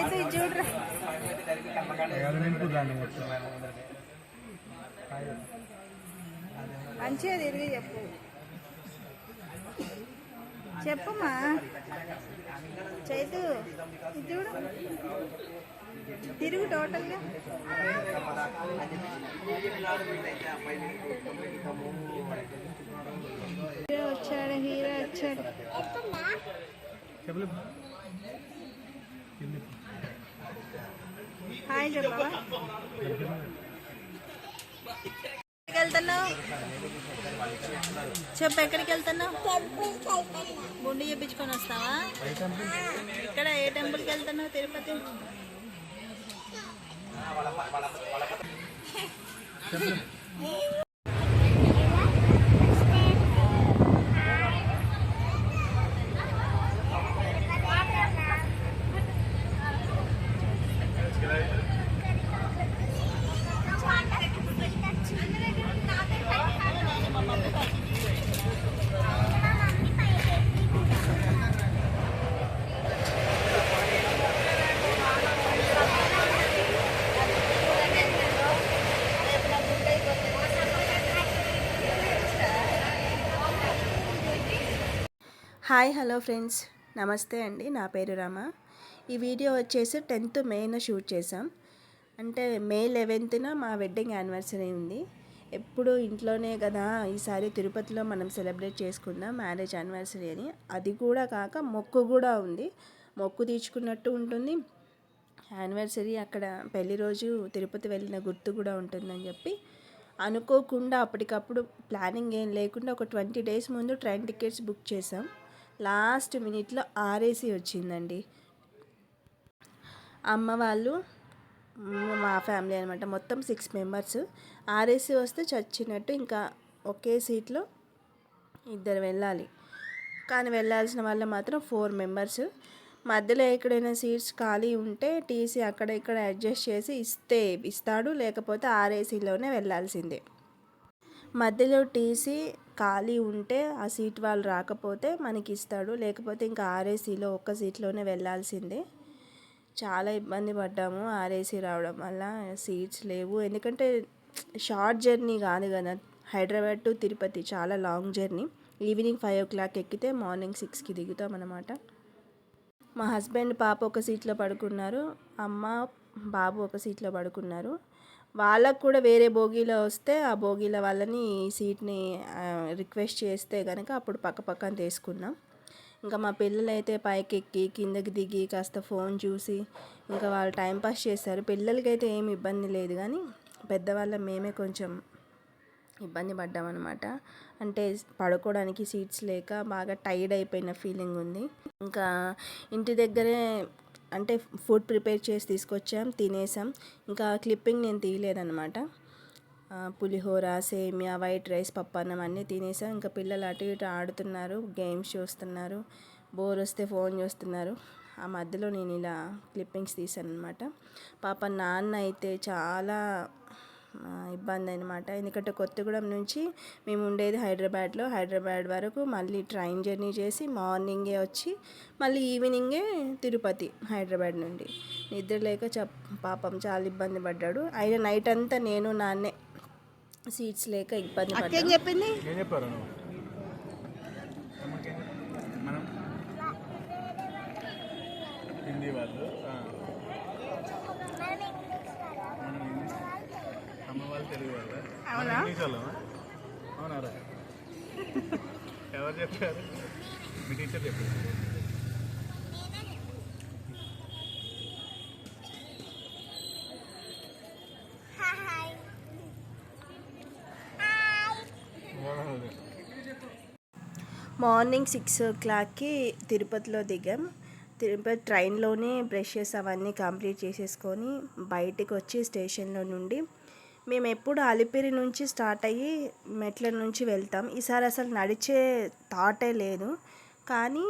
ఇది చూడరా మంచిగా తిరిగి చెప్పు. చెప్పమ్మా చైతు చూడు. తిరుగు టోటల్గా. హీరో వచ్చాడు హీరో వచ్చాడు. హాయ్ ఎక్కడికి వెళ్తున్నావు చెప్పు ఎక్కడికి వెళ్తున్నావు గుండు చేపించుకొని వస్తావా? ఇక్కడ ఏ టెంపుల్కి వెళ్తున్నావు తిరుపతి హాయ్ హలో ఫ్రెండ్స్. నమస్తే అండి. నా పేరు రమ. ఈ వీడియో వచ్చేసి టెన్త్ మేన షూట్ చేసాం అంటే మే లెవెన్త్న మా వెడ్డింగ్ యానివర్సరీ ఉంది. ఎప్పుడు ఇంట్లోనే కదా ఈసారి తిరుపతిలో మనం సెలబ్రేట్ చేసుకుందాం మ్యారేజ్ యానివర్సరీ అని. అది కూడా కాక మొక్కు కూడా ఉంది. మొక్కు తీర్చుకున్నట్టు ఉంటుంది. యానివర్సరీ అక్కడ పెళ్ళి రోజు తిరుపతి వెళ్ళిన గుర్తు కూడా ఉంటుందని చెప్పి అనుకోకుండా అప్పటికప్పుడు ప్లానింగ్ ఏం లేకుండా ఒక ట్వంటీ డేస్ ముందు ట్రైన్ టికెట్స్ బుక్ చేసాం లాస్ట్ మినిట్లో ఆర్ఏసీ వచ్చిందండి. అమ్మ వాళ్ళు మా ఫ్యామిలీ అనమాట మొత్తం సిక్స్ మెంబర్స్. ఆర్ఏసీ వస్తే చచ్చినట్టు ఇంకా ఒకే సీట్లో ఇద్దరు వెళ్ళాలి. కానీ వెళ్ళాల్సిన వాళ్ళు మాత్రం ఫోర్ మెంబర్స్. మధ్యలో ఎక్కడైనా సీట్స్ ఖాళీ ఉంటే టీసీ అక్కడ ఇక్కడ అడ్జస్ట్ చేసి ఇస్తే ఇస్తాడు లేకపోతే ఆర్ఏసీలోనే వెళ్ళాల్సిందే. మధ్యలో టీసీ ఖాళీ ఉంటే ఆ సీట్ వాళ్ళు రాకపోతే మనకి ఇస్తాడు లేకపోతే ఇంకా ఆర్ఏసీలో ఒక్క సీట్లోనే వెళ్ళాల్సిందే. చాలా ఇబ్బంది పడ్డాము ఆర్ఏసీ రావడం వల్ల. సీట్స్ లేవు. ఎందుకంటే షార్ట్ జర్నీ కాదు కదా. హైదరాబాద్ టు తిరుపతి చాలా long journey. Evening five o'clock ఎక్కితే మార్నింగ్ సిక్స్కి దిగుతాం అన్నమాట. మా హస్బెండ్ పాప ఒక సీట్లో పడుకున్నారు. అమ్మ బాబు ఒక సీట్లో పడుకున్నారు. వాళ్ళకు కూడా వేరే బోగీలో వస్తే ఆ బోగీల వాళ్ళని సీట్ని రిక్వెస్ట్ చేస్తే కనుక అప్పుడు పక్క పక్కన తీసుకున్నాం ఇంకా మా పిల్లలు అయితే పైకి ఎక్కి కిందకి దిగి కాస్త ఫోన్ చూసి ఇంకా వాళ్ళు టైంపాస్ చేస్తారు. పిల్లలకైతే ఏమి ఇబ్బంది లేదు కానీ పెద్దవాళ్ళ మేమే కొంచెం ఇబ్బంది పడ్డామన్నమాట అంటే పడుకోవడానికి సీట్స్ లేక బాగా టైర్డ్ అయిపోయిన ఫీలింగ్ ఉంది. ఇంకా ఇంటి దగ్గరే అంటే ఫుడ్ ప్రిపేర్ చేసి తీసుకొచ్చాం తినేసాం. ఇంకా క్లిప్పింగ్ నేను తీయలేదనమాట పులిహోర సేమియా వైట్ రైస్ పప్పు అన్నం అన్నీ తినేసాం. ఇంకా పిల్లలు అటు ఇటు ఆడుతున్నారు గేమ్స్ చూస్తున్నారు బోర్ వస్తే ఫోన్ చూస్తున్నారు. ఆ మధ్యలో నేను ఇలా క్లిప్పింగ్స్ తీసాను అనమాట పాప నాన్న అయితే చాలా ఇబ్బంది అనమాట ఎందుకంటే కొత్తగూడెం నుంచి మేము ఉండేది హైదరాబాద్లో. హైదరాబాద్ వరకు మళ్ళీ ట్రైన్ జర్నీ చేసి మార్నింగే వచ్చి మళ్ళీ ఈవినింగే తిరుపతి హైదరాబాద్ నుండి. నిద్ర లేక చెప్ పాపం చాలా ఇబ్బంది పడ్డాడు. అయినా నైట్ అంతా నేను నాన్నే సీట్స్ లేక ఇబ్బంది పడ్డాను చెప్పింది? ఏం చెప్పారు నువ్వు? మనం? హిందీ వాళ్ళు ఆ. మనం ఇంగ్లీష్ అమ్మ వాళ్ళు తెలుగు వాళ్ళు అవునా? అవునారా ఎవరు చెప్పారు? మీ టీచర్ చెప్పారు. మార్నింగ్ సిక్స్ ఓ క్లాక్కి తిరుపతిలో దిగాం. తిరుపతి ట్రైన్లోనే బ్రషెస్ అవన్నీ కంప్లీట్ చేసేసుకొని బయటికి వచ్చి స్టేషన్లో నుండి మేము ఎప్పుడు అలిపిరి నుంచి స్టార్ట్ అయ్యి మెట్ల నుంచి వెళ్తాం. ఈసారి అసలు నడిచే థాటే లేదు. కానీ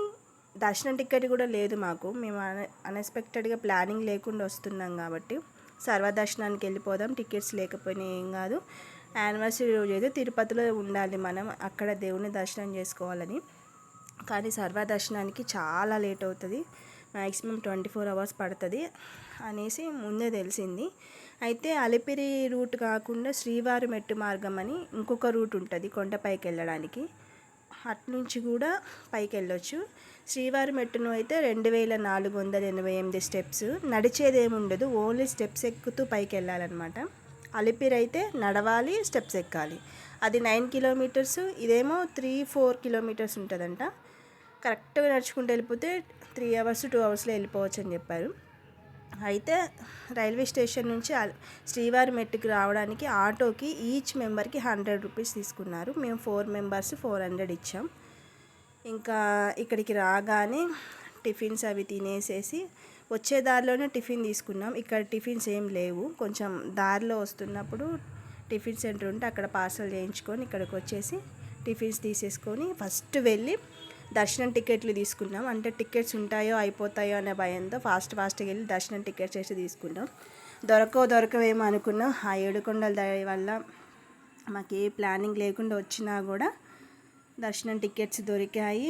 దర్శనం టికెట్ కూడా లేదు మాకు. మేము అన్ఎక్స్పెక్టెడ్గా ప్లానింగ్ లేకుండా వస్తున్నాం కాబట్టి సర్వదర్శనానికి వెళ్ళిపోదాం. టికెట్స్ లేకపోయినా ఏం కాదు. యానివర్సరీ రోజు అయితే తిరుపతిలో ఉండాలి మనం. అక్కడ దేవుని దర్శనం చేసుకోవాలని. కానీ సర్వదర్శనానికి చాలా లేట్ అవుతుంది. మ్యాక్సిమం ట్వంటీ ఫోర్ అవర్స్ పడుతుంది అనేసి ముందే తెలిసింది. అయితే అలిపిరి రూట్ కాకుండా శ్రీవారి మెట్టు మార్గం అని ఇంకొక రూట్ ఉంటుంది కొండపైకి వెళ్ళడానికి అట్నుంచి కూడా పైకి వెళ్ళొచ్చు శ్రీవారి మెట్టును అయితే రెండు వేల నాలుగు వందల ఎనభై ఎనిమిది స్టెప్స్. నడిచేది ఏమి ఉండదు ఓన్లీ స్టెప్స్ ఎక్కుతూ పైకి వెళ్ళాలన్నమాట అలిపిరి అయితే నడవాలి స్టెప్స్ ఎక్కాలి. అది నైన్ కిలోమీటర్స్ ఇదేమో త్రీ ఫోర్ కిలోమీటర్స్ ఉంటుందంట. కరెక్ట్గా నడుచుకుంటూ వెళ్ళిపోతే త్రీ అవర్స్ టూ అవర్స్లో వెళ్ళిపోవచ్చు అని చెప్పారు. అయితే రైల్వే స్టేషన్ నుంచి శ్రీవారి మెట్టుకు రావడానికి ఆటోకి ఈచ్ మెంబర్కి హండ్రెడ్ రూపీస్ తీసుకున్నారు. మేము ఫోర్ మెంబర్స్ ఫోర్ హండ్రెడ్ ఇచ్చాం. ఇంకా ఇక్కడికి రాగానే టిఫిన్స్ అవి తినేసేసి వచ్చే దారిలోనే టిఫిన్ తీసుకున్నాం. ఇక్కడ టిఫిన్స్ ఏం లేవు. కొంచెం దారిలో వస్తున్నప్పుడు టిఫిన్ సెంటర్ ఉంటే అక్కడ పార్సల్ చేయించుకొని ఇక్కడికి వచ్చేసి టిఫిన్స్ తీసేసుకొని ఫస్ట్ వెళ్ళి దర్శనం టికెట్లు తీసుకున్నాం. అంటే టికెట్స్ ఉంటాయో అయిపోతాయో అనే భయంతో ఫాస్ట్ ఫాస్ట్గా వెళ్ళి దర్శనం టికెట్స్ చేసి తీసుకున్నాం. దొరకవు దొరకవేమో అనుకున్నాం. ఆ ఏడుకొండల దయ వల్ల మాకు ఏ ప్లానింగ్ లేకుండా వచ్చినా కూడా దర్శనం టికెట్స్ దొరికాయి.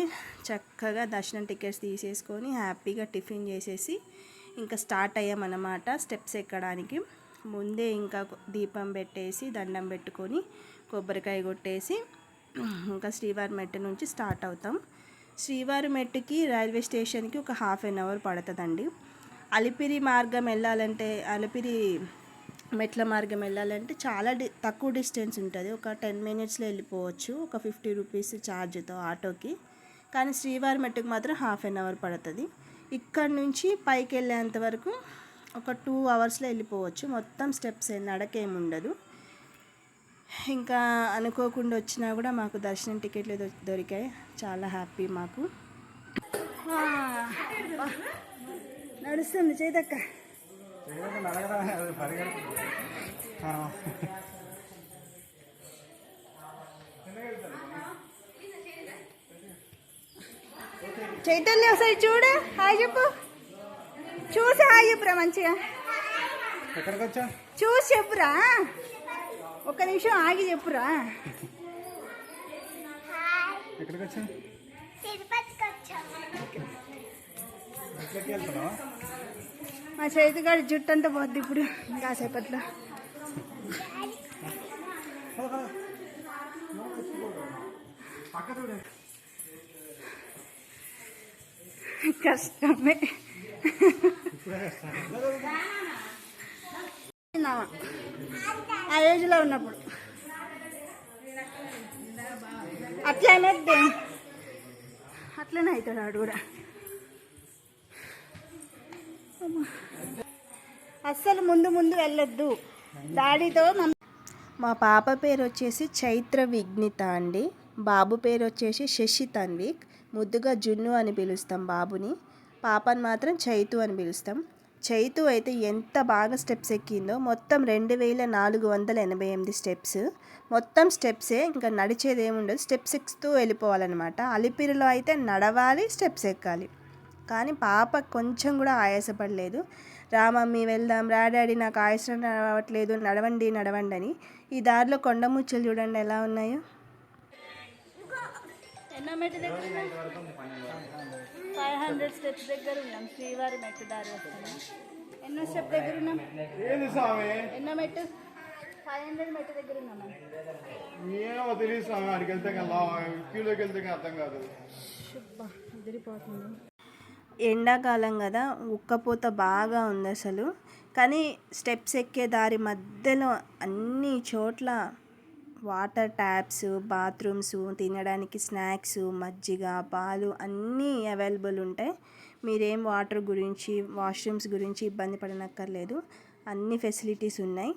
చక్కగా దర్శనం టికెట్స్ తీసేసుకొని హ్యాపీగా టిఫిన్ చేసేసి ఇంకా స్టార్ట్ అయ్యామన్నమాట స్టెప్స్ ఎక్కడానికి. ముందే ఇంకా దీపం పెట్టేసి దండం పెట్టుకొని కొబ్బరికాయ కొట్టేసి ఇంకా శ్రీవారి మెట్టు నుంచి స్టార్ట్ అవుతాం. శ్రీవారి మెట్టుకి రైల్వే స్టేషన్కి ఒక హాఫ్ అన్ అవర్ పడుతుందండి. అలిపిరి మార్గం వెళ్ళాలంటే అలిపిరి మెట్ల మార్గం వెళ్ళాలంటే చాలా డి తక్కువ డిస్టెన్స్ ఉంటుంది. ఒక టెన్ మినిట్స్లో వెళ్ళిపోవచ్చు. ఒక ఫిఫ్టీ రూపీస్ ఛార్జ్తో ఆటోకి. కానీ శ్రీవారి మెట్టుకు మాత్రం హాఫ్ అన్ అవర్ పడుతుంది. ఇక్కడ నుంచి పైకి వెళ్ళేంత వరకు ఒక టూ అవర్స్లో వెళ్ళిపోవచ్చు. మొత్తం స్టెప్స్ నడకేం ఉండదు ఇంకా అనుకోకుండా వచ్చినా కూడా మాకు దర్శనం టికెట్లు దొరికాయి. చాలా హ్యాపీ మాకు. నడుస్తుంది చేతక్క. చైతన్య ఒకసారి చూడు. హాయ్ చెప్పు. చూసి హాయ్ చెప్పురా మంచిగా. చూసి చెప్పురా. ఒక్క నిమిషం ఆగి చెప్పురా. ఎక్కడికి వచ్చా మా చేతిగాడి జుట్టు అంతా పోద్ది ఇప్పుడు కాసేపట్లో. కష్టమే. తిన్నావా? ఆ ఏజ్లో ఉన్నప్పుడు. అట్లనే అట్లనే అవుతాడు ఆడు కూడా. అస్సలు ముందు ముందు వెళ్ళొద్దు. డాడీతో మా పాప పేరు వచ్చేసి చైత్ర విఘ్నిత అండి. బాబు పేరు వచ్చేసి శశి తన్విక్. ముద్దుగా జున్ను అని పిలుస్తాం బాబుని. పాపని మాత్రం చైతు అని పిలుస్తాం. చైతు అయితే ఎంత బాగా స్టెప్స్ ఎక్కిందో మొత్తం రెండు వేల నాలుగు వందల ఎనభై ఎనిమిది స్టెప్స్. మొత్తం స్టెప్సే ఇంకా నడిచేది ఏముండదు స్టెప్స్ ఎక్కుతూ వెళ్ళిపోవాలన్నమాట. అలిపిరిలో అయితే నడవాలి స్టెప్స్ ఎక్కాలి. కానీ పాప కొంచెం కూడా ఆయాసపడలేదు. రామమ్మీ వెళ్దాం రా డాడీ నాకు ఆయాసం రావట్లేదు. నడవండి నడవండి అని. ఈ దారిలో కొండ ముచ్చలు చూడండి ఎలా ఉన్నాయో. ఎన్నో మెట్టు దగ్గర ఫైవ్ హండ్రెడ్ స్టెప్స్ దగ్గర ఉన్నాం. శ్రీవారి మెట్టు దారి వస్తున్నాం ఎన్నో స్టెప్ దగ్గర ఉన్నాం? ఏంది స్వామి? ఎన్నో మెట్టు? ఫైవ్ హండ్రెడ్ మెట్టు దగ్గర ఉన్నాం ఏమో తెలియదు స్వామి అక్కడికి వెళ్తే కదా క్యూలోకి వెళ్తే కానీ అర్థం కాదు. ఎండాకాలం కదా ఉక్కపోత బాగా ఉంది అసలు. కానీ స్టెప్స్ ఎక్కే దారి మధ్యలో అన్ని చోట్ల వాటర్ ట్యాప్స్ బాత్రూమ్స్ తినడానికి స్నాక్స్ మజ్జిగ పాలు అన్నీ అవైలబుల్ ఉంటాయి మీరేం వాటర్ గురించి వాష్రూమ్స్ గురించి ఇబ్బంది పడనక్కర్లేదు. అన్ని ఫెసిలిటీస్ ఉన్నాయి.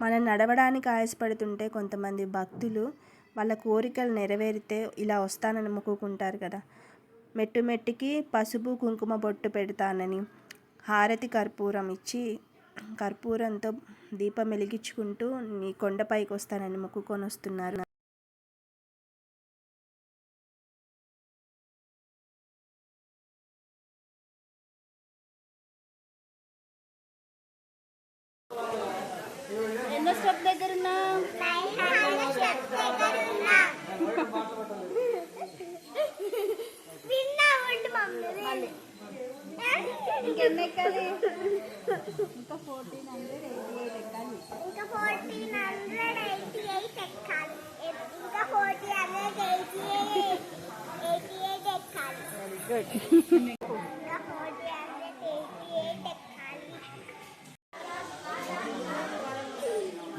మనం నడవడానికి ఆయాసపడుతుంటే కొంతమంది భక్తులు వాళ్ళ కోరికలు నెరవేరితే ఇలా వస్తానని మొక్కుకుంటారు కదా. మెట్టు మెట్టుకి పసుపు కుంకుమ బొట్టు పెడతానని హారతి కర్పూరం ఇచ్చి కర్పూరంతో దీపం వెలిగించుకుంటూ నీ కొండపైకి వస్తానని మొక్కుకొని వస్తున్నారు.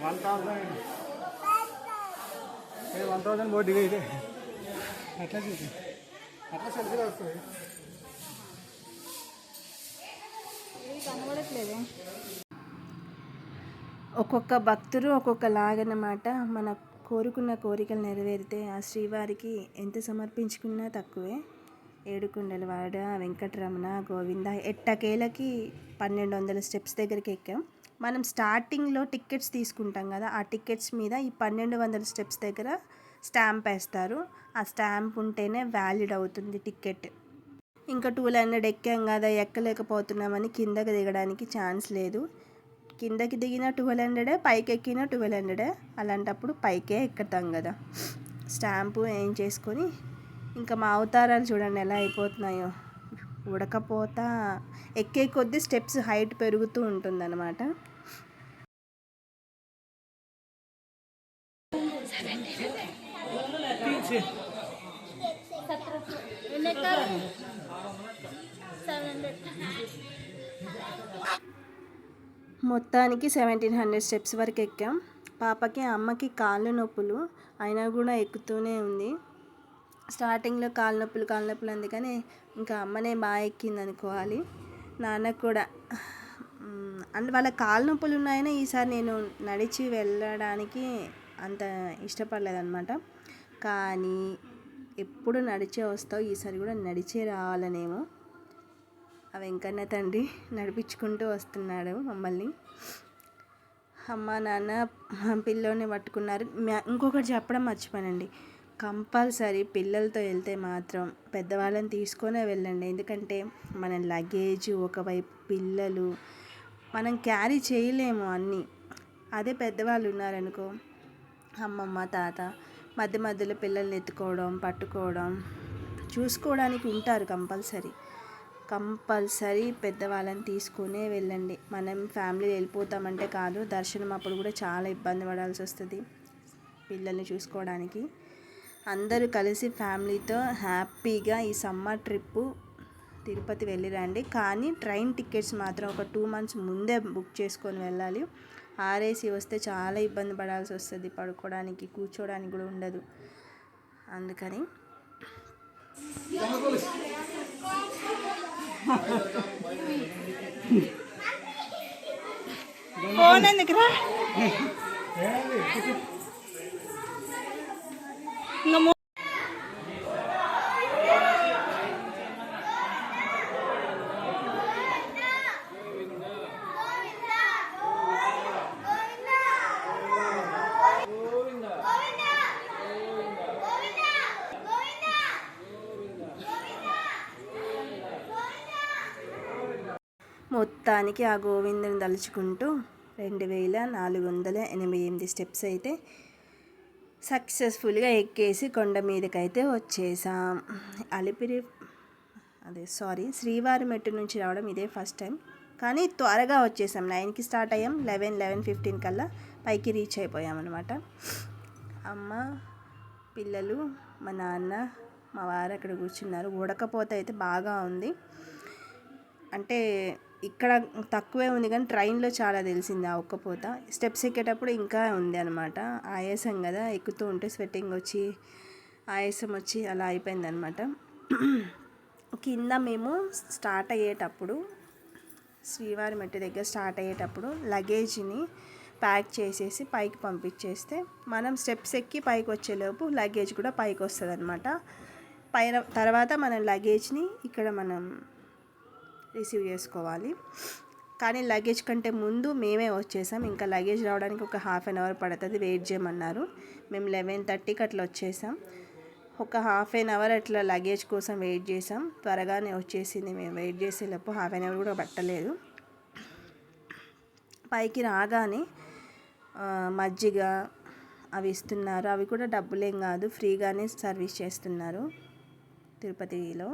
One thousand. One thousand board అట్లా చూసి అట్లా సెల్ఫీ వస్తుంది. ఒక్కొక్క భక్తుడు ఒక్కొక్క లాగనమాట మన కోరుకున్న కోరికలు నెరవేరితే ఆ శ్రీవారికి ఎంత సమర్పించుకున్నా తక్కువే. ఏడుకొండల వాడ వెంకటరమణ గోవింద ఎట్టకేలకి పన్నెండు వందల స్టెప్స్ దగ్గరికి ఎక్కాం. మనం స్టార్టింగ్లో టికెట్స్ తీసుకుంటాం కదా ఆ టికెట్స్ మీద ఈ పన్నెండు వందల స్టెప్స్ దగ్గర స్టాంప్ వేస్తారు. ఆ స్టాంప్ ఉంటేనే వ్యాలిడ్ అవుతుంది టికెట్ ఇంకా టూ హండ్రెడ్ ఎక్కాం కదా ఎక్కలేకపోతున్నామని కిందకి దిగడానికి ఛాన్స్ లేదు. కిందకి దిగిన ట్వెల్వ్ హండ్రెడే పైకి ఎక్కిన ట్వెల్వ్ హండ్రెడే. అలాంటప్పుడు పైకే ఎక్కుతాం కదా. స్టాంపు ఏం చేసుకొని ఇంకా మా అవతారాలు చూడండి ఎలా అయిపోతున్నాయో. ఉడకపోత ఎక్కే కొద్దీ స్టెప్స్ హైట్ పెరుగుతూ ఉంటుందన్నమాట. మొత్తానికి సెవెంటీన్ హండ్రెడ్ స్టెప్స్ వరకు ఎక్కాం. పాపకి అమ్మకి కాళ్ళు నొప్పులు అయినా కూడా ఎక్కుతూనే ఉంది. స్టార్టింగ్లో కాళ్ళ నొప్పులు కాళ్ళ నొప్పులు అందుకని ఇంకా అమ్మనే బాగా ఎక్కింది అనుకోవాలి నాన్నకు కూడా. అంటే అండ్ వాళ్ళ కాలు నొప్పులు ఉన్నాయని ఈసారి నేను నడిచి వెళ్ళడానికి అంత ఇష్టపడలేదన్నమాట. కానీ ఎప్పుడు నడిచే వస్తావు ఈసారి కూడా నడిచే రావాలనేమో. ఆ వెంకన్న తండ్రి నడిపించుకుంటూ వస్తున్నాడు మమ్మల్ని. అమ్మ నాన్న పిల్లోని పట్టుకున్నారు. ఇంకొకటి చెప్పడం మర్చిపోయానండి. కంపల్సరీ పిల్లలతో వెళ్తే మాత్రం పెద్దవాళ్ళని తీసుకొనే వెళ్ళండి. ఎందుకంటే మన లగేజ్ ఒకవైపు పిల్లలు మనం క్యారీ చేయలేము అన్నీ. అదే పెద్దవాళ్ళు ఉన్నారనుకో అమ్మమ్మ తాత మధ్య మధ్యలో పిల్లల్ని ఎత్తుకోవడం పట్టుకోవడం చూసుకోవడానికి ఉంటారు కంపల్సరీ. కంపల్సరీ పెద్దవాళ్ళని తీసుకునే వెళ్ళండి. మనం ఫ్యామిలీ వెళ్ళిపోతామంటే కాదు దర్శనం అప్పుడు కూడా చాలా ఇబ్బంది పడాల్సి వస్తుంది పిల్లల్ని చూసుకోవడానికి. అందరూ కలిసి ఫ్యామిలీతో హ్యాపీగా ఈ సమ్మర్ ట్రిప్పు తిరుపతి వెళ్ళిరండి కానీ ట్రైన్ టికెట్స్ మాత్రం ఒక టూ మంత్స్ ముందే బుక్ చేసుకొని వెళ్ళాలి ఆర్ఏసీ వస్తే చాలా ఇబ్బంది పడాల్సి వస్తుంది పడుకోవడానికి కూర్చోవడానికి కూడా ఉండదు అందుకని ఫోన్ ఎందుకురా ఇంకా మొత్తానికి ఆ గోవిందుని తలుచుకుంటూ రెండు వేల నాలుగు వందల ఎనభై ఎనిమిది స్టెప్స్ అయితే సక్సెస్ఫుల్గా ఎక్కేసి కొండ మీదకైతే వచ్చేసాం. అలిపిరి అదే సారీ శ్రీవారి మెట్టు నుంచి రావడం ఇదే ఫస్ట్ టైం. కానీ త్వరగా వచ్చేసాం. నైన్కి స్టార్ట్ అయ్యాం. లెవెన్ లెవెన్ ఫిఫ్టీన్ కల్లా పైకి రీచ్ అయిపోయాం అనమాట అమ్మ పిల్లలు మా నాన్న మా వారు అక్కడ కూర్చున్నారు. ఉడకపోతే అయితే బాగా ఉంది. అంటే ఇక్కడ తక్కువే ఉంది కానీ ట్రైన్లో చాలా తెలిసింది ఆ ఒక్కపోత స్టెప్స్ ఎక్కేటప్పుడు ఇంకా ఉంది అనమాట ఆయాసం కదా ఎక్కుతూ ఉంటే స్వెట్టింగ్ వచ్చి ఆయాసం వచ్చి అలా అయిపోయింది అనమాట కింద మేము స్టార్ట్ అయ్యేటప్పుడు శ్రీవారి మెట్టు దగ్గర స్టార్ట్ అయ్యేటప్పుడు లగేజ్ని ప్యాక్ చేసేసి పైకి పంపించేస్తే మనం స్టెప్స్ ఎక్కి పైకి వచ్చేలోపు లగేజ్ కూడా పైకి వస్తుంది అనమాట పైన తర్వాత మన లగేజ్ని ఇక్కడ మనం రిసీవ్ చేసుకోవాలి. కానీ లగేజ్ కంటే ముందు మేమే వచ్చేసాం. ఇంకా లగేజ్ రావడానికి ఒక హాఫ్ అన్ అవర్ పడుతుంది. వెయిట్ చేయమన్నారు. మేము లెవెన్ థర్టీకి అట్లా వచ్చేసాం. ఒక హాఫ్ అన్ అవర్ అట్లా లగేజ్ కోసం వెయిట్ చేసాం. త్వరగానే వచ్చేసింది. మేము వెయిట్ చేసేలోపు హాఫ్ అన్ అవర్ కూడా పట్టలేదు. పైకి రాగానే మజ్జిగ అవి ఇస్తున్నారు. అవి కూడా డబ్బులేం కాదు. ఫ్రీగానే సర్వీస్ చేస్తున్నారు తిరుపతిలో.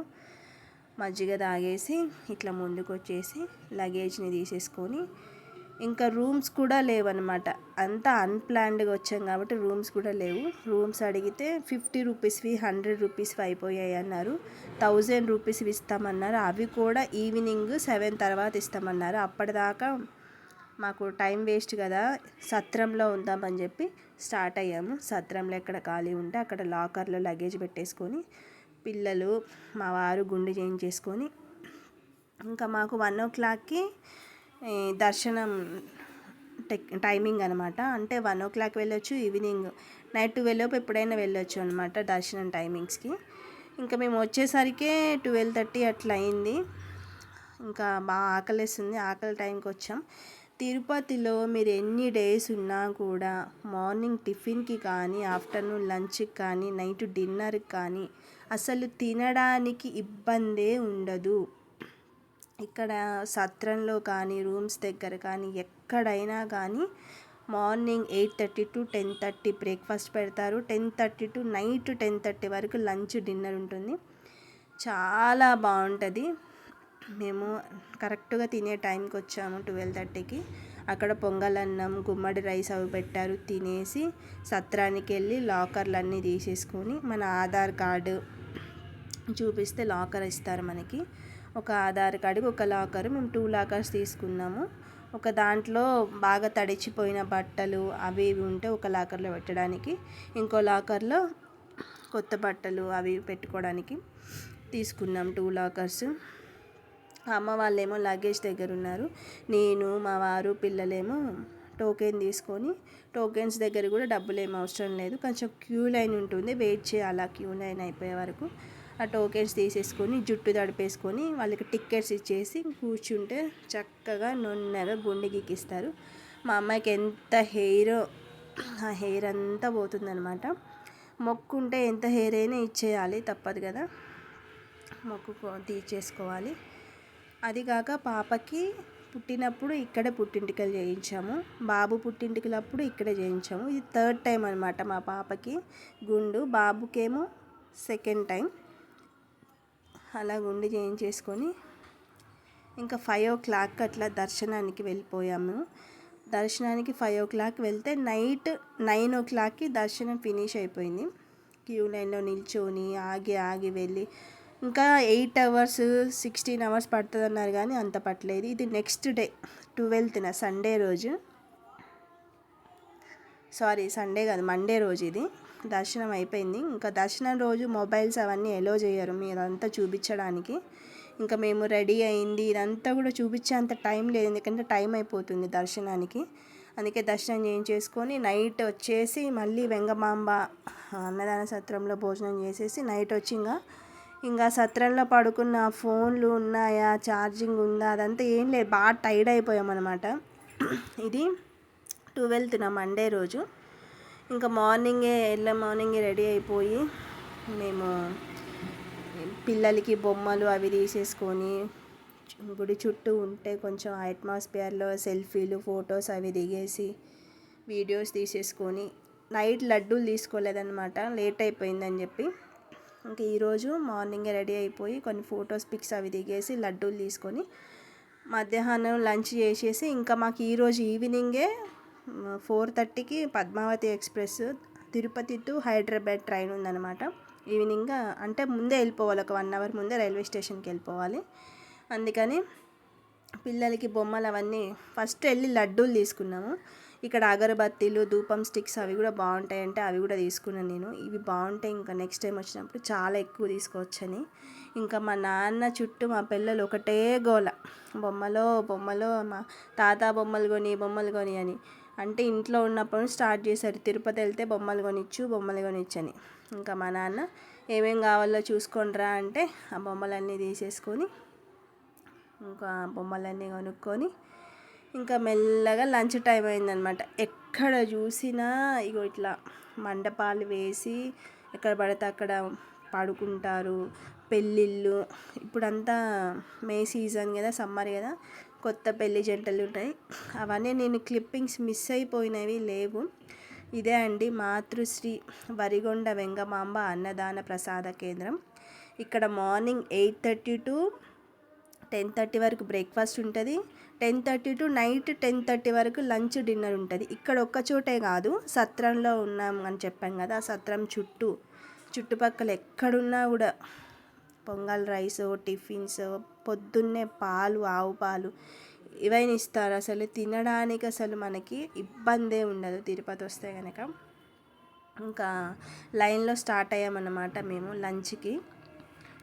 మజ్జిగ తాగేసి ఇట్లా ముందుకు వచ్చేసి లగేజ్ని తీసేసుకొని ఇంకా రూమ్స్ కూడా లేవన్నమాట. అంతా అన్ప్లాన్డ్గా వచ్చాం కాబట్టి రూమ్స్ కూడా లేవు. రూమ్స్ అడిగితే ఫిఫ్టీ రూపీస్వి హండ్రెడ్ రూపీస్వి అయిపోయాయి అన్నారు. థౌజండ్ రూపీస్వి ఇస్తామన్నారు. అవి కూడా ఈవినింగ్ సెవెన్ తర్వాత ఇస్తామన్నారు. అప్పటిదాకా మాకు టైం వేస్ట్ కదా సత్రంలో ఉందామని చెప్పి స్టార్ట్ అయ్యాము. సత్రంలో ఎక్కడ ఖాళీ ఉంటే అక్కడ లాకర్లో లగేజ్ పెట్టేసుకొని పిల్లలు మా వారు గుండు చేయించేసుకొని ఇంకా మాకు వన్ ఓ క్లాక్కి దర్శనం టెక్ టైమింగ్ అనమాట అంటే వన్ ఓ క్లాక్ వెళ్ళొచ్చు ఈవినింగ్ నైట్ ట్వెల్వ్ ఎప్పుడైనా వెళ్ళొచ్చు అనమాట దర్శనం టైమింగ్స్కి. ఇంకా మేము వచ్చేసరికే ట్వెల్వ్ థర్టీ అట్లా అయింది. ఇంకా బాగా ఆకలిస్తుంది ఆకలి టైంకి వచ్చాం. తిరుపతిలో మీరు ఎన్ని డేస్ ఉన్నా కూడా మార్నింగ్ టిఫిన్కి కానీ ఆఫ్టర్నూన్ లంచ్కి కానీ నైట్ డిన్నర్కి కానీ అసలు తినడానికి ఇబ్బందే ఉండదు. ఇక్కడ సత్రంలో కానీ రూమ్స్ దగ్గర కానీ ఎక్కడైనా కానీ morning eight thirty to ten thirty breakfast పెడతారు. Ten thirty to night ten thirty వరకు లంచ్ డిన్నర్ ఉంటుంది. చాలా బాగుంటుంది. మేము కరెక్ట్గా తినే టైంకి వచ్చాము ట్వెల్వ్ థర్టీకి. అక్కడ పొంగలన్నం గుమ్మడి రైస్ అవి పెట్టారు. తినేసి సత్రానికి వెళ్ళి లాకర్లు అన్నీ తీసేసుకొని మన ఆధార్ కార్డు చూపిస్తే లాకర్ ఇస్తారు మనకి. ఒక ఆధార్ కార్డుకి ఒక లాకర్. మేము టూ లాకర్స్ తీసుకున్నాము. ఒక దాంట్లో బాగా తడిచిపోయిన బట్టలు అవి ఇవి ఉంటే ఒక లాకర్లో పెట్టడానికి ఇంకో లాకర్లో కొత్త బట్టలు అవి పెట్టుకోవడానికి తీసుకున్నాం టూ లాకర్స్. అమ్మ వాళ్ళేమో లగేజ్ దగ్గర ఉన్నారు నేను మా వారు పిల్లలేమో టోకెన్ తీసుకొని టోకెన్స్ దగ్గర కూడా డబ్బులు ఏం అవసరం లేదు. కొంచెం క్యూ లైన్ ఉంటుంది. వెయిట్ చేయాలి ఆ క్యూ లైన్ అయిపోయే వరకు. ఆ టోకెన్స్ తీసేసుకొని జుట్టు తడిపేసుకొని వాళ్ళకి టికెట్స్ ఇచ్చేసి కూర్చుంటే చక్కగా నున్నగా గుండె గీకిస్తారు. మా అమ్మాయికి ఎంత హెయిర్ ఆ హెయిర్ అంతా పోతుందనమాట మొక్కుంటే ఎంత హెయిర్ అయినా ఇచ్చేయాలి. తప్పదు కదా. మొక్కు తీర్చేసుకోవాలి అది కాక పాపకి పుట్టినప్పుడు ఇక్కడే పుట్టింటికలు చేయించాము. బాబు పుట్టింటికలప్పుడు ఇక్కడే చేయించాము. ఇది థర్డ్ టైం అనమాట మా పాపకి గుండు. బాబుకేమో సెకండ్ టైం. అలా గుండు చేయించేసుకొని ఇంకా ఫైవ్ ఓ క్లాక్ అట్లా దర్శనానికి వెళ్ళిపోయాము. దర్శనానికి ఫైవ్ ఓ క్లాక్ వెళ్తే నైట్ నైన్ ఓ క్లాక్కి దర్శనం ఫినిష్ అయిపోయింది. క్యూ లైన్లో నిల్చొని ఆగి ఆగి వెళ్ళి ఇంకా ఎయిట్ అవర్స్ సిక్స్టీన్ అవర్స్ పడుతుంది అన్నారు కానీ అంత పట్టలేదు. ఇది నెక్స్ట్ డే ట్వెల్త్న సండే రోజు. సారీ సండే కాదు మండే రోజు ఇది. దర్శనం అయిపోయింది. ఇంకా దర్శనం రోజు మొబైల్స్ అవన్నీ ఎలో చేయరు మీరంతా చూపించడానికి. ఇంకా మేము రెడీ అయింది. ఇదంతా కూడా చూపించే అంత టైం లేదు. ఎందుకంటే టైం అయిపోతుంది దర్శనానికి. అందుకే దర్శనం చేయించేసుకొని నైట్ వచ్చేసి మళ్ళీ వెంగమాంబ అన్నదాన సత్రంలో భోజనం చేసేసి నైట్ వచ్చి ఇంకా ఇంకా సత్రంలో పడుకున్న ఫోన్లు ఉన్నాయా? ఛార్జింగ్ ఉందా? అదంతా ఏం లేదు. బాగా టైర్డ్ అయిపోయామన్నమాట ఇది ట్వెల్త్న మండే రోజు. ఇంకా మార్నింగే ఎర్లీ మార్నింగే రెడీ అయిపోయి మేము పిల్లలకి బొమ్మలు అవి తీసేసుకొని గుడి చుట్టూ ఉంటే కొంచెం అట్మాస్ఫియర్లో సెల్ఫీలు ఫొటోస్ అవి దిగేసి వీడియోస్ తీసేసుకొని నైట్ లడ్డూలు తీసుకోలేదన్నమాట. లేట్ అయిపోయిందని చెప్పి ఇంకా ఈరోజు మార్నింగే రెడీ అయిపోయి కొన్ని ఫొటోస్ పిక్స్ అవి దిగేసి లడ్డూలు తీసుకొని మధ్యాహ్నం లంచ్ చేసేసి ఇంకా మాకు ఈరోజు ఈవినింగే ఫోర్ థర్టీకి Padmavati express Tirupati to Hyderabad train ఉందన్నమాట. ఈవినింగ్ అంటే ముందే వెళ్ళిపోవాలి ఒక వన్ అవర్ ముందే రైల్వే స్టేషన్కి వెళ్ళిపోవాలి. అందుకని పిల్లలకి బొమ్మలు అవన్నీ ఫస్ట్ వెళ్ళి లడ్డూలు తీసుకున్నాము. ఇక్కడ అగరబత్తీలు ధూపం స్టిక్స్ అవి కూడా బాగుంటాయి అంటే అవి కూడా తీసుకున్నాను నేను. ఇవి బాగుంటాయి ఇంకా నెక్స్ట్ టైం వచ్చినప్పుడు చాలా ఎక్కువ తీసుకోవచ్చని. ఇంకా మా నాన్న చుట్టూ మా పిల్లలు ఒకటే గోల. బొమ్మలో బొమ్మలో మా తాత బొమ్మలు కొని బొమ్మలు కొని అని. అంటే ఇంట్లో ఉన్నప్పుడు స్టార్ట్ చేశారు. తిరుపతి వెళ్తే బొమ్మలు కొనిచ్చు బొమ్మలు కొనిచ్చని. ఇంకా మా నాన్న ఏమేం కావాలో చూసుకోండిరా అంటే ఆ బొమ్మలన్నీ తీసేసుకొని ఇంకా బొమ్మలన్నీ కొనుక్కొని ఇంకా మెల్లగా లంచ్ టైం అయిందనమాట. ఎక్కడ చూసినా ఇగో ఇట్లా మండపాలు వేసి ఎక్కడ పడితే అక్కడ పడుకుంటారు. పెళ్ళిళ్ళు ఇప్పుడంతా మే సీజన్ కదా సమ్మర్ కదా కొత్త పెళ్ళి జంటలు ఉంటాయి. అవన్నీ నేను క్లిప్పింగ్స్ మిస్ అయిపోయినవి లేవు. ఇదే అండి మాతృశ్రీ వరిగొండ వెంగమాంబ అన్నదాన ప్రసాద కేంద్రం. ఇక్కడ morning eight thirty to ten thirty వరకు బ్రేక్ఫాస్ట్ ఉంటుంది. Ten thirty to night ten thirty వరకు లంచ్ డిన్నర్ ఉంటుంది. ఇక్కడ ఒక్క చోటే కాదు సత్రంలో ఉన్నాం అని చెప్పాం కదా ఆ సత్రం చుట్టూ చుట్టుపక్కల ఎక్కడున్నా కూడా పొంగల్ రైస్ టిఫిన్స్ పొద్దున్నే పాలు ఆవు పాలు ఇవైనా ఇస్తారు. అసలు తినడానికి అసలు మనకి ఇబ్బందే ఉండదు. తిరుపతి వస్తే కనుక ఇంకా లైన్లో స్టార్ట్ అయ్యామన్నమాట మేము లంచ్కి.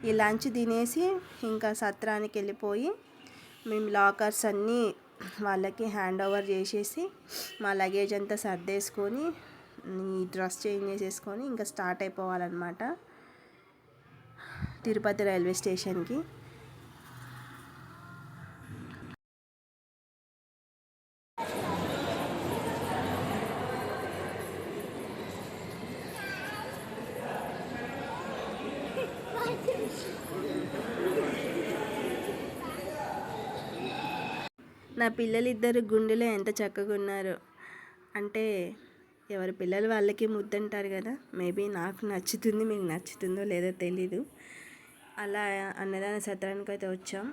ఈ లంచ్ తినేసి ఇంకా సత్రానికి వెళ్ళిపోయి మేము లాకర్స్ అన్నీ వాళ్ళకి హ్యాండ్ ఓవర్ చేసేసి మా లగేజ్ అంతా సర్దేసుకొని ఈ డ్రెస్ చేంజ్ చేసేసుకొని ఇంకా స్టార్ట్ అయిపోవాలన్నమాట. తిరుపతి రైల్వే స్టేషన్కి. పిల్లలిద్దరు గుండెలో ఎంత చక్కగా ఉన్నారు. అంటే ఎవరి పిల్లలు వాళ్ళకి ముద్దంటారు కదా. మేబీ నాకు నచ్చుతుంది మీకు నచ్చుతుందో లేదో తెలీదు. అలా అన్నదాన సత్రానికి అయితే వచ్చాం.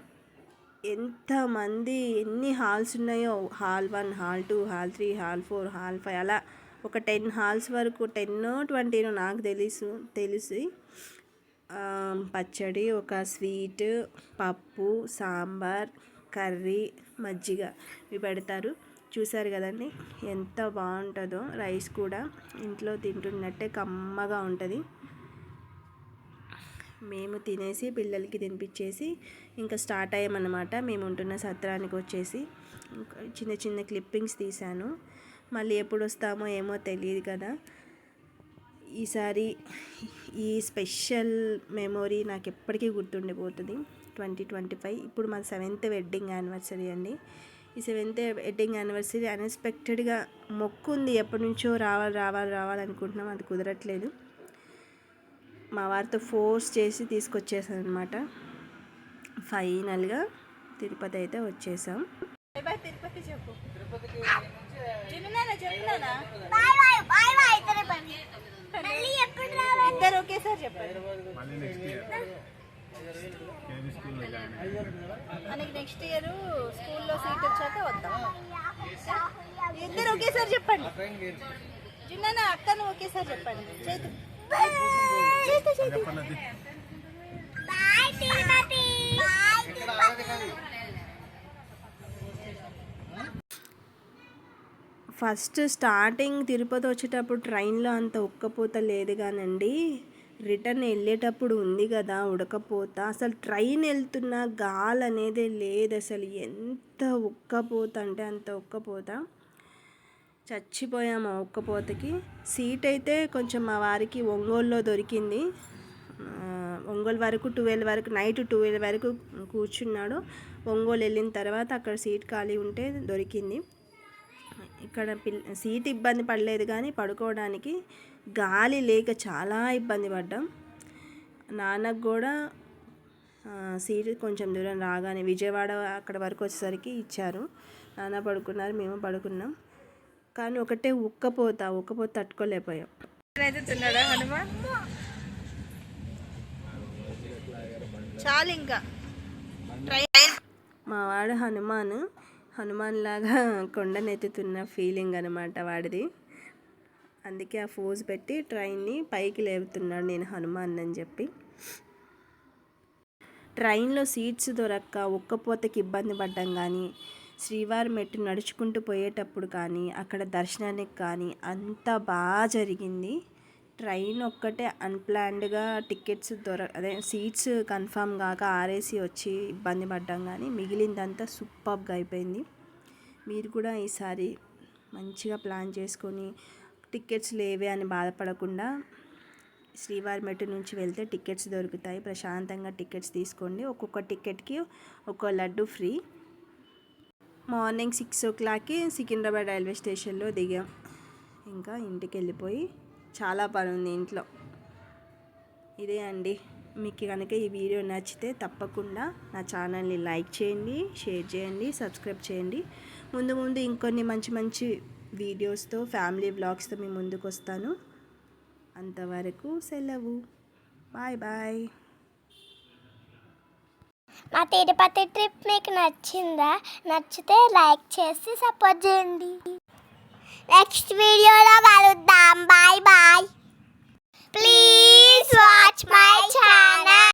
ఎంతమంది ఎన్ని హాల్స్ ఉన్నాయో. Hall one hall two hall three hall four hall five అలా ఒక టెన్ హాల్స్ వరకు టెన్ ట్వంటీనో నాకు తెలుసు తెలిసి పచ్చడి ఒక స్వీట్ పప్పు సాంబార్ కర్రీ మజ్జిగ ఇవి పెడతారు. చూసారు కదండి? ఎంత బాగుంటుందో రైస్ కూడా ఇంట్లో తింటున్నట్టే కమ్మగా ఉంటుంది. మేము తినేసి పిల్లలకి తినిపించేసి ఇంకా స్టార్ట్ అయ్యామన్నమాట. మేము ఉంటున్న సత్రానికి వచ్చేసి. చిన్న చిన్న క్లిప్పింగ్స్ తీశాను. మళ్ళీ ఎప్పుడు వస్తామో ఏమో తెలియదు కదా. ఈసారి ఈ స్పెషల్ మెమొరీ నాకు ఎప్పటికీ గుర్తుండిపోతుంది. Twenty twenty five. ఇప్పుడు మా సెవెంత్ వెడ్డింగ్ యానివర్సరీ అండి. ఈ సెవెంత్ వెడ్డింగ్ యానివర్సరీ అన్ఎక్స్పెక్టెడ్గా మొక్కు ఉంది ఎప్పటి నుంచో రావాలి రావాలి రావాలి అనుకుంటున్నాం. అది కుదరట్లేదు. మా వారితో ఫోర్స్ చేసి తీసుకొచ్చేసాను అనమాట ఫైనల్గా తిరుపతి అయితే వచ్చేసాం. తిరుపతి చెప్పు. చిన్ననాన్న చెప్పునానా bye bye bye bye Tirupati. మళ్ళీ ఎప్పుడు రావాలి? ఇద్దరు ఒకేసారి చెప్పండి. మనకి నెక్స్ట్ ఇయర్ స్కూల్లో సీట్ వచ్చాక వద్దాం. ఇద్దరు ఒకేసారి చెప్పండి. చిన్న అక్కను ఒకేసారి చెప్పండి. చేతు. ఫస్ట్ స్టార్టింగ్ తిరుపతి వచ్చేటప్పుడు ట్రైన్లో అంత ఉక్కపోత లేదు కానండి. రిటర్న్ వెళ్ళేటప్పుడు ఉంది కదా ఉడకపోత. అసలు ట్రైన్ వెళ్తున్న గాలి అనేది లేదు అసలు. ఎంత ఉక్కపోత అంటే అంత ఉక్కపోత. చచ్చిపోయాము ఆ ఉక్కపోతకి. సీట్ అయితే కొంచెం మా వారికి ఒంగోలులో దొరికింది. ఒంగోలు వరకు ట్వెల్వ్ వరకు నైట్ ట్వెల్వ్ వరకు కూర్చున్నాడు. ఒంగోలు వెళ్ళిన తర్వాత అక్కడ సీట్ ఖాళీ ఉంటే దొరికింది. ఇక్కడ పిల్ సీట్ ఇబ్బంది పడలేదు కానీ పడుకోవడానికి గాలి లేక చాలా ఇబ్బంది పడ్డాం. నాన్నకు కూడా సీట్ కొంచెం దూరం రాగానే విజయవాడ అక్కడ వరకు వచ్చేసరికి ఇచ్చారు. నాన్న పడుకున్నారు మేము పడుకున్నాం. కానీ ఒకటే ఉక్కపోత ఉక్కపోత తట్టుకోలేకపోయాం. అయితే తిన్నాడా హనుమాన్? చాలు ఇంకా. మా వాడు హనుమాన్ హనుమాన్ లాగా కొండనెత్తుతున్న ఫీలింగ్ అనమాట వాడిది. అందుకే ఆ ఫోజ్ పెట్టి ట్రైన్ని పైకి లేపుతున్నాడు నేను హనుమాన్ అని చెప్పి. ట్రైన్లో సీట్స్ దొరక్క ఒక్కపోతకి ఇబ్బంది పడ్డం కానీ శ్రీవారి మెట్టు నడుచుకుంటూ పోయేటప్పుడు కానీ అక్కడ దర్శనానికి కానీ అంతా బాగా జరిగింది. ట్రైన్ ఒక్కటే అన్ప్లాన్డ్గా టికెట్స్ దొర అదే సీట్స్ కన్ఫామ్ కాక ఆర్ఏసీ వచ్చి ఇబ్బంది పడ్డాం కానీ మిగిలిందంతా సూపర్గా అయిపోయింది. మీరు కూడా ఈసారి మంచిగా ప్లాన్ చేసుకొని టికెట్స్ లేవే అని బాధపడకుండా శ్రీవారి మెట్టు నుంచి వెళ్తే టికెట్స్ దొరుకుతాయి. ప్రశాంతంగా టికెట్స్ తీసుకోండి. ఒక్కొక్క టికెట్కి ఒక్కో లడ్డు ఫ్రీ. మార్నింగ్ సిక్స్ ఓ క్లాక్కి సికింద్రాబాద్ రైల్వే స్టేషన్లో దిగాం. ఇంకా ఇంటికి వెళ్ళిపోయి చాలా పని ఉంది ఇంట్లో. ఇదే అండి. మీకు కనుక ఈ వీడియో నచ్చితే తప్పకుండా నా ఛానల్ని లైక్ చేయండి షేర్ చేయండి సబ్స్క్రైబ్ చేయండి. ముందు ముందు ఇంకొన్ని మంచి మంచి వీడియోస్తో ఫ్యామిలీ బ్లాగ్స్తో మీ ముందుకు వస్తాను అంతవరకు సెలవు. Bye bye. మా తిరుపతి ట్రిప్ మీకు నచ్చిందా? నచ్చితే లైక్ చేసి సపోర్ట్ చేయండి. నెక్స్ట్ వీడియోలో కలుద్దాం. Bye bye. Please watch my channel.